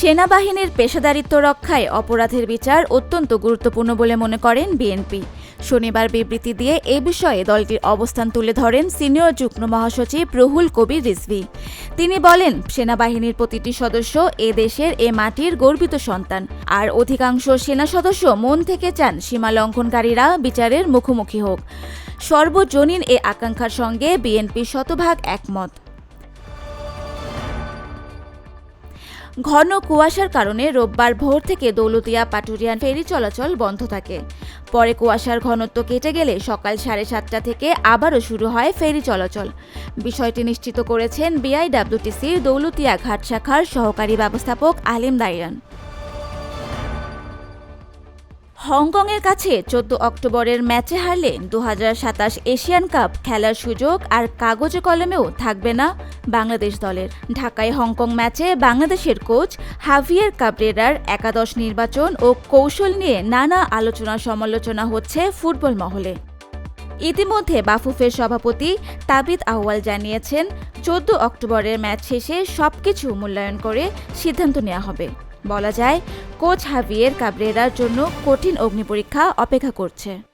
সেনাবাহিনীর পেশাদারিত্ব রক্ষায় অপরাধের বিচার অত্যন্ত গুরুত্বপূর্ণ বলে মনে করেন বিএনপি। শনিবার বিবৃতি দিয়ে এ বিষয়ে দলটির অবস্থান তুলে ধরেন সিনিয়র যুগ্ম মহাসচিব রুহুল কবির রিজভি। তিনি বলেন, সেনাবাহিনীর প্রতিটি সদস্য এ দেশের, এ মাটির গর্বিত সন্তান। আর অধিকাংশ সেনা সদস্য মন থেকে চান সীমা লঙ্ঘনকারীরা বিচারের মুখোমুখি হোক। সর্বজনীন এ আকাঙ্ক্ষার সঙ্গে বিএনপি শতভাগ একমত। ঘন কুয়াশার কারণে রোববার ভোর থেকে দৌলতিয়া পাটুরিয়ান ফেরি চলাচল বন্ধ থাকে। পরে কুয়াশার ঘনত্ব কেটে গেলে সকাল সাড়ে সাতটা থেকে আবারও শুরু হয় ফেরি চলাচল। বিষয়টি নিশ্চিত করেছেন বিআইডব্লিউটিসির দৌলতিয়া ঘাট শাখার সহকারী ব্যবস্থাপক আলিম দাইরান হংকংয়ের কাছে চোদ্দ অক্টোবরের ম্যাচে হারলে দু হাজার সাতাশ এশিয়ান কাপ খেলার সুযোগ আর কাগজে কলমেও থাকবে না বাংলাদেশ দলের। ঢাকায় হংকং ম্যাচে বাংলাদেশের কোচ হাভিয়ের কাবরেরার একাদশ নির্বাচন ও কৌশল নিয়ে নানা আলোচনা সমালোচনা হচ্ছে ফুটবল মহলে। ইতিমধ্যে বাফুফের সভাপতি তাবিদ আহওয়াল জানিয়েছেন, চোদ্দ অক্টোবরের ম্যাচ শেষে সবকিছু মূল্যায়ন করে সিদ্ধান্ত নেওয়া হবে। বলা যায় কোচ হাভিয়ের কাবরেরার জন্য কঠিন অগ্নি পরীক্ষা অপেক্ষা করছে।